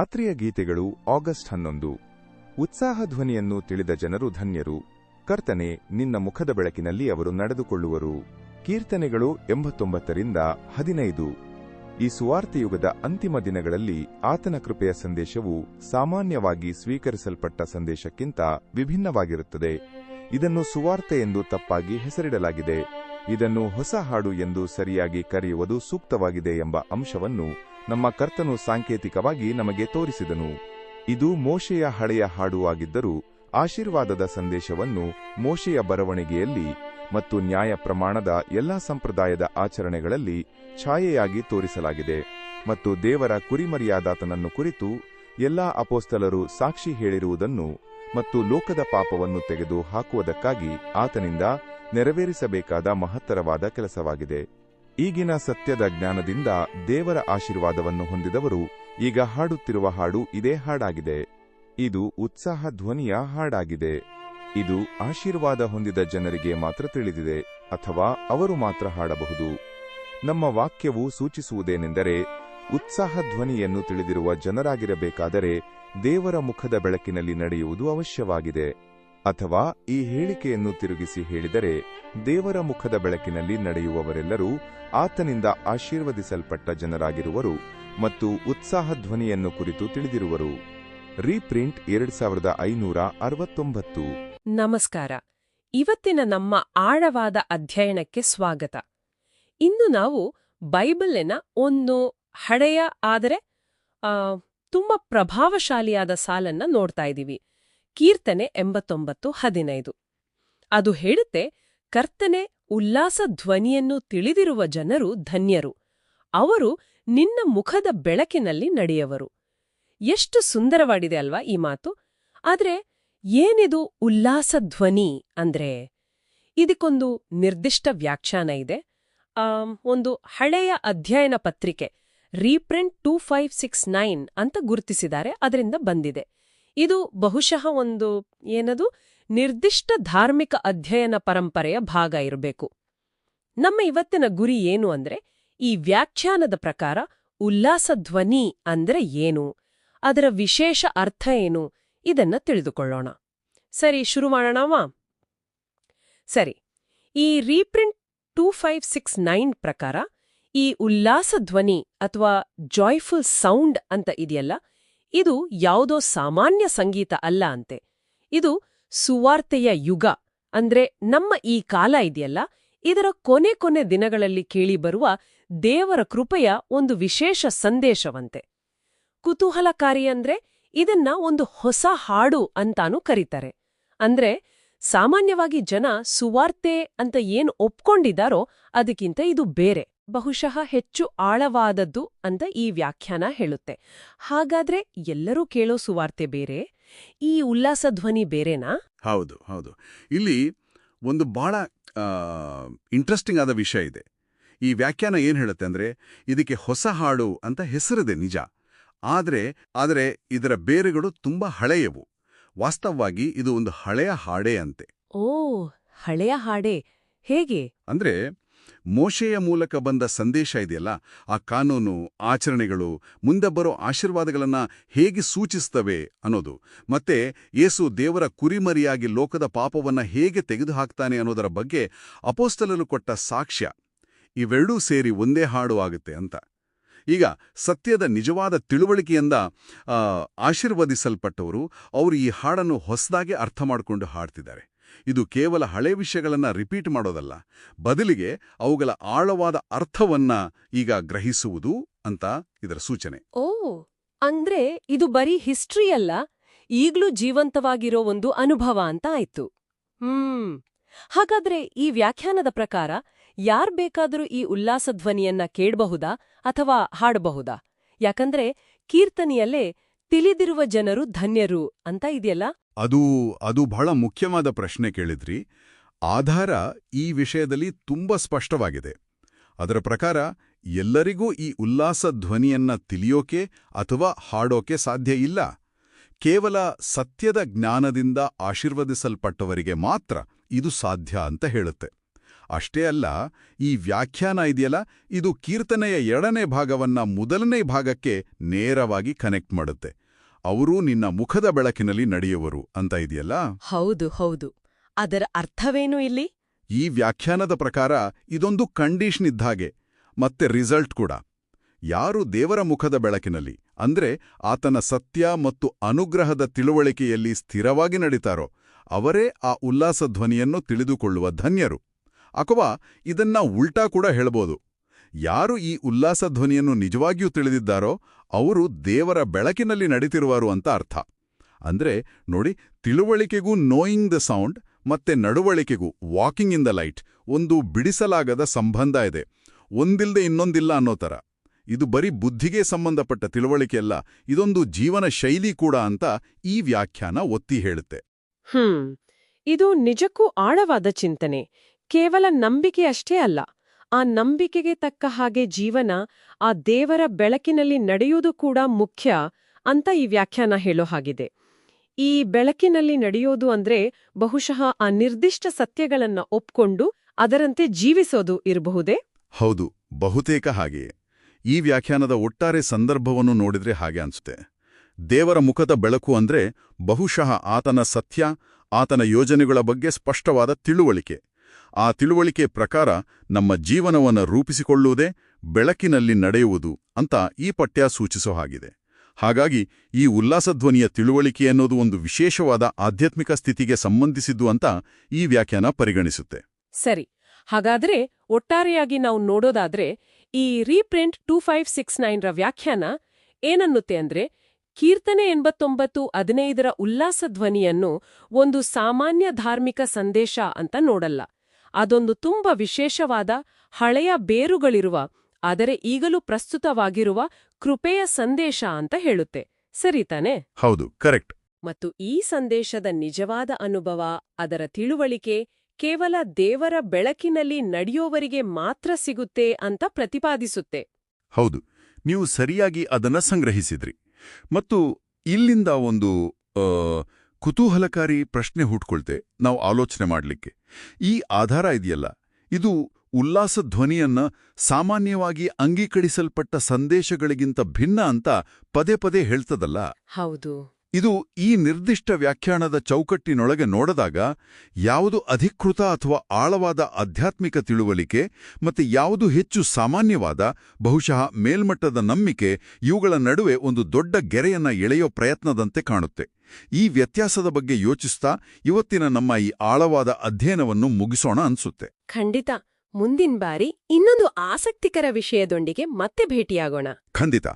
ರಾತ್ರಿಯ ಗೀತೆಗಳು ಆಗಸ್ಟ್ ಹನ್ನೊಂದು. ಉತ್ಸಾಹ ಧ್ವನಿಯನ್ನು ತಿಳಿದ ಜನರು ಧನ್ಯರು. ಕರ್ತನೆ, ನಿನ್ನ ಮುಖದ ಬೆಳಕಿನಲ್ಲಿ ಅವರು ನಡೆದುಕೊಳ್ಳುವರು. ಕೀರ್ತನೆಗಳು ಎಂಬತ್ತೊಂಬತ್ತರಿಂದ ಹದಿನೈದು. ಈ ಸುವಾರ್ತೆಯುಗದ ಅಂತಿಮ ದಿನಗಳಲ್ಲಿ ಆತನ ಕೃಪೆಯ ಸಂದೇಶವು ಸಾಮಾನ್ಯವಾಗಿ ಸ್ವೀಕರಿಸಲ್ಪಟ್ಟ ಸಂದೇಶಕ್ಕಿಂತ ವಿಭಿನ್ನವಾಗಿರುತ್ತದೆ. ಇದನ್ನು ಸುವಾರ್ತೆ ಎಂದು ತಪ್ಪಾಗಿ ಹೆಸರಿಡಲಾಗಿದೆ. ಇದನ್ನು ಹೊಸ ಹಾಡು ಎಂದು ಸರಿಯಾಗಿ ಕರೆಯುವುದು ಸೂಕ್ತವಾಗಿದೆ ಎಂಬ ಅಂಶವನ್ನು ನಮ್ಮ ಕರ್ತನು ಸಾಂಕೇತಿಕವಾಗಿ ನಮಗೆ ತೋರಿಸಿದನು. ಇದು ಮೋಶೆಯ ಹಳೆಯ ಹಾಡುವಾಗಿದ್ದರೂ ಆಶೀರ್ವಾದದ ಸಂದೇಶವನ್ನು ಮೋಶೆಯ ಬರವಣಿಗೆಯಲ್ಲಿ ಮತ್ತು ನ್ಯಾಯ ಪ್ರಮಾಣದ ಎಲ್ಲಾ ಸಂಪ್ರದಾಯದ ಆಚರಣೆಗಳಲ್ಲಿ ಛಾಯೆಯಾಗಿ ತೋರಿಸಲಾಗಿದೆ ಮತ್ತು ದೇವರ ಕುರಿಮರಿಯಾದಾತನನ್ನು ಕುರಿತು ಎಲ್ಲಾ ಅಪೋಸ್ತಲರು ಸಾಕ್ಷಿ ಹೇಳಿರುವುದನ್ನು ಮತ್ತು ಲೋಕದ ಪಾಪವನ್ನು ತೆಗೆದು ಹಾಕುವುದಕ್ಕಾಗಿ ಆತನಿಂದ ನೆರವೇರಿಸಬೇಕಾದ ಮಹತ್ತರವಾದ ಕೆಲಸವಾಗಿದೆ. ಈಗಿನ ಸತ್ಯದ ಜ್ಞಾನದಿಂದ ದೇವರ ಆಶೀರ್ವಾದವನ್ನು ಹೊಂದಿದವರು ಈಗ ಹಾಡುತ್ತಿರುವ ಹಾಡು ಇದೇ ಹಾಡಾಗಿದೆ. ಇದು ಉತ್ಸಾಹ ಧ್ವನಿಯ ಹಾಡಾಗಿದೆ. ಇದು ಆಶೀರ್ವಾದ ಹೊಂದಿದ ಜನರಿಗೆ ಮಾತ್ರ ತಿಳಿದಿದೆ ಅಥವಾ ಅವರು ಮಾತ್ರ ಹಾಡಬಹುದು. ನಮ್ಮ ವಾಕ್ಯವು ಸೂಚಿಸುವುದೇನೆಂದರೆ ಉತ್ಸಾಹ ಧ್ವನಿಯನ್ನು ತಿಳಿದಿರುವ ಜನರಾಗಿರಬೇಕಾದರೆ ದೇವರ ಮುಖದ ಬೆಳಕಿನಲ್ಲಿ ನಡೆಯುವುದು ಅವಶ್ಯವಾಗಿದೆ. ಅಥವಾ ಈ ಹೇಳಿಕೆಯನ್ನು ತಿರುಗಿಸಿ ಹೇಳಿದರೆ ದೇವರ ಮುಖದ ಬೆಳಕಿನಲ್ಲಿ ನಡೆಯುವವರೆಲ್ಲರೂ ಆತನಿಂದ ಆಶೀರ್ವದಿಸಲ್ಪಟ್ಟ ಜನರಾಗಿರುವರು ಮತ್ತು ಉತ್ಸಾಹ ಧ್ವನಿಯನ್ನು ಕುರಿತು ತಿಳಿದಿರುವರು. ರೀಪ್ರಿಂಟ್ ಎರಡ್ ಸಾವಿರದ ಐನೂರ ಅರವತ್ತೊಂಬತ್ತು. ನಮಸ್ಕಾರ. ಇವತ್ತಿನ ನಮ್ಮ ಆಳವಾದ ಅಧ್ಯಯನಕ್ಕೆ ಸ್ವಾಗತ. ಇಂದು ನಾವು ಬೈಬಲಿನ ಒಂದು ಹಳೆಯ, ಆದರೆ ತುಂಬ ಪ್ರಭಾವಶಾಲಿಯಾದ ಸಾಲನ್ನ ನೋಡ್ತಾ ಇದ್ದೀವಿ. ಕೀರ್ತನೆ ಎಂಬತ್ತೊಂಬತ್ತು ಹದಿನೈದು. ಅದು ಹೇಳುತ್ತೆ, ಕರ್ತನೆ, ಉಲ್ಲಾಸ ಧ್ವನಿಯನ್ನು ತಿಳಿದಿರುವ ಜನರು ಧನ್ಯರು. ಅವರು ನಿನ್ನ ಮುಖದ ಬೆಳಕಿನಲ್ಲಿ ನಡೆಯವರು. ಎಷ್ಟು ಸುಂದರವಾಗಿದೆ ಅಲ್ವಾ ಈ ಮಾತು. ಆದ್ರೆ, ಏನಿದು ಉಲ್ಲಾಸ ಧ್ವನಿ ಅಂದ್ರೆ? ಇದಕ್ಕೊಂದು ನಿರ್ದಿಷ್ಟ ವ್ಯಾಖ್ಯಾನ ಇದೆ. ಒಂದು ಹಳೆಯ ಅಧ್ಯಯನ ಪತ್ರಿಕೆ reprint two five six nine ಅಂತ ಗುರುತಿಸಿದ್ದಾರೆ, ಅದರಿಂದ ಬಂದಿದೆ. ಇದು ಬಹುಶಃ ಒಂದು ಏನದು? ನಿರ್ದಿಷ್ಟ ಧಾರ್ಮಿಕ ಅಧ್ಯಯನ ಪರಂಪರೆಯ ಭಾಗ ಇರಬೇಕು. ನಮ್ಮ ಇವತ್ತಿನ ಗುರಿ ಏನು ಅಂದ್ರೆ, ಈ ವ್ಯಾಖ್ಯಾನದ ಪ್ರಕಾರ ಉಲ್ಲಾಸ ಧ್ವನಿ ಅಂದ್ರೆ ಏನು? ಅದರ ವಿಶೇಷ ಅರ್ಥ ಏನು? ಇದನ್ನ ತಿಳಿದುಕೊಳ್ಳೋಣ. ಸರಿ, ಶುರು ಮಾಡೋಣವಾ ಸರಿ, ಈ reprint two five six nine ಪ್ರಕಾರ ಈ ಉಲ್ಲಾಸ ಧ್ವನಿ ಅಥವಾ ಜಾಯ್ಫುಲ್ ಸೌಂಡ್ ಅಂತ ಇದೆಯಲ್ಲ ಇದು ಯಾವುದೋ ಸಾಮಾನ್ಯ ಸಂಗೀತ ಅಲ್ಲ ಅಂತೆ. ಇದು ಸುವಾರ್ತೆಯ ಯುಗ. ಅಂದ್ರೆ ನಮ್ಮ ಈ ಕಾಲ ಇದೆಯಲ್ಲ? ಇದರ ಕೊನೆ ಕೊನೆ ದಿನಗಳಲ್ಲಿ ಕೇಳಿಬರುವ ದೇವರ ಕೃಪೆಯ ಒಂದು ವಿಶೇಷ ಸಂದೇಶವಂತೆ. ಕುತೂಹಲಕಾರಿ ಅಂದ್ರೆ ಇದನ್ನ ಒಂದು ಹೊಸ ಹಾಡು ಅಂತಾನೂ ಕರೀತಾರೆ. ಅಂದ್ರೆ ಸಾಮಾನ್ಯವಾಗಿ ಜನ ಸುವಾರ್ತೆ ಅಂತ ಏನು ಒಪ್ಕೊಂಡಿದ್ದಾರೋ ಅದಕ್ಕಿಂತ ಇದು ಬೇರೆ. ಬಹುಶಃ ಹೆಚ್ಚು ಆಳವಾದದ್ದು ಅಂತ ಈ ವ್ಯಾಖ್ಯಾನ ಹೇಳುತ್ತೆ. ಹಾಗಾದ್ರೆ ಎಲ್ಲರೂ ಕೇಳೋ ಸುವಾರ್ತೆ ಬೇರೆ ಈ ಉಲ್ಲಾಸ ಧ್ವನಿ ಬೇರೆನಾ? ಹೌದು ಹೌದು. ಇಲ್ಲಿ ಒಂದು ಬಹಳ ಇಂಟ್ರೆಸ್ಟಿಂಗ್ ಆದ ವಿಷಯ ಇದೆ. ಈ ವ್ಯಾಖ್ಯಾನ ಏನು ಹೇಳುತ್ತೆ ಅಂದ್ರೆ ಇದಕ್ಕೆ ಹೊಸ ಹಾಡು ಅಂತ ಹೆಸರಿದೆ ನಿಜ. ಆದರೆ ಆದರೆ ಇದರ ಬೇರುಗಳು ತುಂಬಾ ಹಳೆಯವು. ವಾಸ್ತವವಾಗಿ ಇದು ಒಂದು ಹಳೆಯ ಹಾಡೇ ಅಂತೆ. ಓ ಹಳೆಯ ಹಾಡೆ. ಹೇಗೆ? ಅಂದ್ರೆ ಮೋಶೆಯ ಮೂಲಕ ಬಂದ ಸಂದೇಶ ಇದೆಯಲ್ಲ, ಆ ಕಾನೂನು, ಆಚರಣೆಗಳು, ಮುಂದೆ ಬರೋ ಆಶೀರ್ವಾದಗಳನ್ನ ಹೇಗೆ ಸೂಚಿಸ್ತವೆ ಅನ್ನೋದು. ಮತ್ತೆ ಯೇಸು ದೇವರ ಕುರಿಮರಿಯಾಗಿ ಲೋಕದ ಪಾಪವನ್ನ ಹೇಗೆ ತೆಗೆದುಹಾಕ್ತಾನೆ ಅನ್ನೋದರ ಬಗ್ಗೆ ಅಪೋಸ್ತಲರು ಕೊಟ್ಟ ಸಾಕ್ಷ್ಯ. ಇವೆರಡೂ ಸೇರಿ ಒಂದೇ ಹಾಡು ಆಗುತ್ತೆ ಅಂತ. ಈಗ ಸತ್ಯದ ನಿಜವಾದ ತಿಳುವಳಿಕೆಯಿಂದ ಆಶೀರ್ವದಿಸಲ್ಪಟ್ಟವರು, ಅವರು ಈ ಹಾಡನ್ನು ಹೊಸದಾಗಿ ಅರ್ಥ ಮಾಡಿಕೊಂಡು ಹಾಡ್ತಿದ್ದಾರೆ. ಇದು ಕೇವಲ ಹಳೆ ವಿಷಯಗಳನ್ನು ರಿಪೀಟ್ ಮಾಡೋದಲ್ಲ. ಬದಲಿಗೆ ಅವುಗಳ ಆಳವಾದ ಅರ್ಥವನ್ನ ಈಗ ಗ್ರಹಿಸುವುದು ಅಂತ ಇದರ ಸೂಚನೆ. ಓ, ಅಂದ್ರೆ ಇದು ಬರೀ ಹಿಸ್ಟ್ರಿ ಅಲ್ಲ, ಈಗ್ಲೂ ಜೀವಂತವಾಗಿರೋ ಒಂದು ಅನುಭವ ಅಂತ ಆಯ್ತು. ಹ್ಮ್. ಹಾಗಾದ್ರೆ ಈ ವ್ಯಾಖ್ಯಾನದ ಪ್ರಕಾರ ಯಾರ್ ಬೇಕಾದರೂ ಈ ಉಲ್ಲಾಸ ಧ್ವನಿಯನ್ನ ಕೇಳಬಹುದಾ ಅಥವಾ ಹಾಡಬಹುದಾ? ಯಾಕಂದ್ರೆ ಕೀರ್ತನೆಯಲ್ಲೇ ತಿಳಿದಿರುವ ಜನರು ಧನ್ಯರು ಅಂತ ಇದೆಯಲ್ಲ? ಅದು ಅದು ಬಹಳ ಮುಖ್ಯವಾದ ಪ್ರಶ್ನೆ ಕೇಳಿದ್ರಿ. ಆಧಾರ ಈ ವಿಷಯದಲ್ಲಿ ತುಂಬ ಸ್ಪಷ್ಟವಾಗಿದೆ. ಅದರ ಪ್ರಕಾರ ಎಲ್ಲರಿಗೂ ಈ ಉಲ್ಲಾಸ ಧ್ವನಿಯನ್ನ ತಿಳಿಯೋಕೆ ಅಥವಾ ಹಾಡೋಕೆ ಸಾಧ್ಯ ಇಲ್ಲ. ಕೇವಲ ಸತ್ಯದ ಜ್ಞಾನದಿಂದ ಆಶೀರ್ವದಿಸಲ್ಪಟ್ಟವರಿಗೆ ಮಾತ್ರ ಇದು ಸಾಧ್ಯ ಅಂತ ಹೇಳುತ್ತೆ. ಅಷ್ಟೇ ಅಲ್ಲ, ಈ ವ್ಯಾಖ್ಯಾನ ಇದೆಯಲ್ಲ, ಇದು ಕೀರ್ತನೆಯ ಎರಡನೇ ಭಾಗವನ್ನ ಮೊದಲನೇ ಭಾಗಕ್ಕೆ ನೇರವಾಗಿ ಕನೆಕ್ಟ್ ಮಾಡುತ್ತೆ. ಅವರೂ ನಿನ್ನ ಮುಖದ ಬೆಳಕಿನಲ್ಲಿ ನಡೆಯುವರು ಅಂತ ಇದೆಯಲ್ಲ? ಹೌದು ಹೌದು. ಅದರ ಅರ್ಥವೇನು ಇಲ್ಲಿ? ಈ ವ್ಯಾಖ್ಯಾನದ ಪ್ರಕಾರ ಇದೊಂದು ಕಂಡೀಷನ್ ಇದ್ದಾಗೆ ಮತ್ತೆ ರಿಸಲ್ಟ್ ಕೂಡ. ಯಾರು ದೇವರ ಮುಖದ ಬೆಳಕಿನಲ್ಲಿ ಅಂದ್ರೆ ಆತನ ಸತ್ಯ ಮತ್ತು ಅನುಗ್ರಹದ ತಿಳುವಳಿಕೆಯಲ್ಲಿ ಸ್ಥಿರವಾಗಿ ನಡೀತಾರೋ ಅವರೇ ಆ ಉಲ್ಲಾಸ ಧ್ವನಿಯನ್ನು ತಿಳಿದುಕೊಳ್ಳುವ ಧನ್ಯರು. ಅಥವಾ ಇದನ್ನ ಉಲ್ಟಾ ಕೂಡ ಹೇಳ್ಬೋದು. ಯಾರು ಈ ಉಲ್ಲಾಸ ಧ್ವನಿಯನ್ನು ನಿಜವಾಗಿಯೂ ತಿಳಿದಿದ್ದಾರೋ ಅವರು ದೇವರ ಬೆಳಕಿನಲ್ಲಿ ನಡೀತಿರುವರು ಅಂತ ಅರ್ಥ. ಅಂದ್ರೆ ನೋಡಿ, ತಿಳುವಳಿಕೆಗೂ ನೋಯಿಂಗ್ ದ ಸೌಂಡ್ ಮತ್ತೆ ನಡುವಳಿಕೆಗೂ ವಾಕಿಂಗ್ ಇನ್ ದ ಲೈಟ್ ಒಂದು ಬಿಡಿಸಲಾಗದ ಸಂಬಂಧ ಇದೆ. ಒಂದಿಲ್ಲದೆ ಇನ್ನೊಂದಿಲ್ಲ ಅನ್ನೋ ಥರ ಇದು ಬರೀ ಬುದ್ಧಿಗೆ ಸಂಬಂಧಪಟ್ಟ ತಿಳುವಳಿಕೆಯಲ್ಲ ಇದೊಂದು ಜೀವನ ಶೈಲಿ ಕೂಡ ಅಂತ ಈ ವ್ಯಾಖ್ಯಾನ ಒತ್ತಿ ಹೇಳುತ್ತೆ. ಹ್ಮ್. ಇದು ನಿಜಕ್ಕೂ ಆಳವಾದ ಚಿಂತನೆ. ಕೇವಲ ನಂಬಿಕೆಯಷ್ಟೇ ಅಲ್ಲ ಆ ನಂಬಿಕೆಗೆ ತಕ್ಕ ಹಾಗೆ ಜೀವನ ಆ ದೇವರ ಬೆಳಕಿನಲ್ಲಿ ನಡೆಯುವುದು ಕೂಡ ಮುಖ್ಯ ಅಂತ ಈ ವ್ಯಾಖ್ಯಾನ ಹೇಳೋ ಹಾಗಿದೆ. ಈ ಬೆಳಕಿನಲ್ಲಿ ನಡೆಯೋದು ಅಂದ್ರೆ ಬಹುಶಃ ಆ ನಿರ್ದಿಷ್ಟ ಸತ್ಯಗಳನ್ನ ಒಪ್ಕೊಂಡು ಅದರಂತೆ ಜೀವಿಸೋದು ಇರಬಹುದೇ? ಹೌದು, ಬಹುತೇಕ ಹಾಗೆಯೇ. ಈ ವ್ಯಾಖ್ಯಾನದ ಒಟ್ಟಾರೆ ಸಂದರ್ಭವನ್ನು ನೋಡಿದ್ರೆ ಹಾಗೆ ಅನ್ಸುತ್ತೆ. ದೇವರ ಮುಖದ ಬೆಳಕು ಅಂದ್ರೆ ಬಹುಶಃ ಆತನ ಸತ್ಯ, ಆತನ ಯೋಜನೆಗಳ ಬಗ್ಗೆ ಸ್ಪಷ್ಟವಾದ ತಿಳುವಳಿಕೆ. ಆ ತಿಳುವಳಿಕೆ ಪ್ರಕಾರ ನಮ್ಮ ಜೀವನವನ್ನು ರೂಪಿಸಿಕೊಳ್ಳುವುದೇ ಬೆಳಕಿನಲ್ಲಿ ನಡೆಯುವುದು ಅಂತ ಈ ಪಠ್ಯ ಸೂಚಿಸೋ ಹಾಗಿದೆ. ಹಾಗಾಗಿ ಈ ಉಲ್ಲಾಸಧ್ವನಿಯ ತಿಳುವಳಿಕೆ ಅನ್ನೋದು ಒಂದು ವಿಶೇಷವಾದ ಆಧ್ಯಾತ್ಮಿಕ ಸ್ಥಿತಿಗೆ ಸಂಬಂಧಿಸಿದ್ದು ಅಂತ ಈ ವ್ಯಾಖ್ಯಾನ ಪರಿಗಣಿಸುತ್ತೆ. ಸರಿ, ಹಾಗಾದ್ರೆ ಒಟ್ಟಾರೆಯಾಗಿ ನಾವು ನೋಡೋದಾದ್ರೆ ಈ ರೀಪ್ರಿಂಟ್ ಟೂ ಫೈವ್ ಸಿಕ್ಸ್ ನೈನ್ರ ವ್ಯಾಖ್ಯಾನ ಏನನ್ನುತ್ತೆ ಅಂದ್ರೆ ಕೀರ್ತನೆ ಎಂಬತ್ತೊಂಬತ್ತು ಹದಿನೈದರ ಉಲ್ಲಾಸ ಧ್ವನಿಯನ್ನು ಒಂದು ಸಾಮಾನ್ಯ ಧಾರ್ಮಿಕ ಸಂದೇಶ ಅಂತ ನೋಡಲ್ಲ. ಅದೊಂದು ತುಂಬ ವಿಶೇಷವಾದ ಹಳೆಯ ಬೇರುಗಳಿರುವ ಆದರೆ ಈಗಲೂ ಪ್ರಸ್ತುತವಾಗಿರುವ ಕೃಪೆಯ ಸಂದೇಶ ಅಂತ ಹೇಳುತ್ತೆ. ಸರಿ ತಾನೆ? ಹೌದು ಕರೆಕ್ಟ್. ಮತ್ತು ಈ ಸಂದೇಶದ ನಿಜವಾದ ಅನುಭವ ಅದರ ತಿಳುವಳಿಕೆ ಕೇವಲ ದೇವರ ಬೆಳಕಿನಲ್ಲಿ ನಡೆಯೋವರಿಗೆ ಮಾತ್ರ ಸಿಗುತ್ತೆ ಅಂತ ಪ್ರತಿಪಾದಿಸುತ್ತೆ. ಹೌದು ನೀವು ಸರಿಯಾಗಿ ಅದನ್ನ ಸಂಗ್ರಹಿಸಿದ್ರಿ. ಮತ್ತು ಇಲ್ಲಿಂದ ಒಂದು ಕುತೂಹಲಕಾರಿ ಪ್ರಶ್ನೆ ಹುಟ್ಕೊಳ್ತೆ ನಾವು ಆಲೋಚನೆ ಮಾಡಲಿಕ್ಕೆ. ಈ ಆಧಾರ ಇದೆಯಲ್ಲ ಇದು ಉಲ್ಲಾಸ ಧ್ವನಿಯನ್ನ ಸಾಮಾನ್ಯವಾಗಿ ಅಂಗೀಕರಿಸಲ್ಪಟ್ಟ ಸಂದೇಶಗಳಿಗಿಂತ ಭಿನ್ನ ಅಂತ ಪದೇ ಪದೇ ಹೇಳ್ತದಲ್ಲ? ಹೌದು. ಇದು ಈ ನಿರ್ದಿಷ್ಟ ವ್ಯಾಖ್ಯಾನದ ಚೌಕಟ್ಟಿನೊಳಗೆ ನೋಡದಾಗ ಯಾವುದು ಅಧಿಕೃತ ಅಥವಾ ಆಳವಾದ ಆಧ್ಯಾತ್ಮಿಕ ತಿಳುವಳಿಕೆ ಮತ್ತೆ ಯಾವುದು ಹೆಚ್ಚು ಸಾಮಾನ್ಯವಾದ ಬಹುಶಃ ಮೇಲ್ಮಟ್ಟದ ನಂಬಿಕೆ ಇವುಗಳ ನಡುವೆ ಒಂದು ದೊಡ್ಡ ಗೆರೆಯನ್ನ ಎಳೆಯೋ ಪ್ರಯತ್ನದಂತೆ ಕಾಣುತ್ತೆ. ಈ ವ್ಯತ್ಯಾಸದ ಬಗ್ಗೆ ಯೋಚಿಸ್ತಾ ಇವತ್ತಿನ ನಮ್ಮ ಈ ಆಳವಾದ ಅಧ್ಯಯನವನ್ನು ಮುಗಿಸೋಣ ಅನ್ಸುತ್ತೆ. ಖಂಡಿತ. ಮುಂದಿನ ಬಾರಿ ಇನ್ನೊಂದು ಆಸಕ್ತಿಕರ ವಿಷಯದೊಂದಿಗೆ ಮತ್ತೆ ಭೇಟಿಯಾಗೋಣ. ಖಂಡಿತ.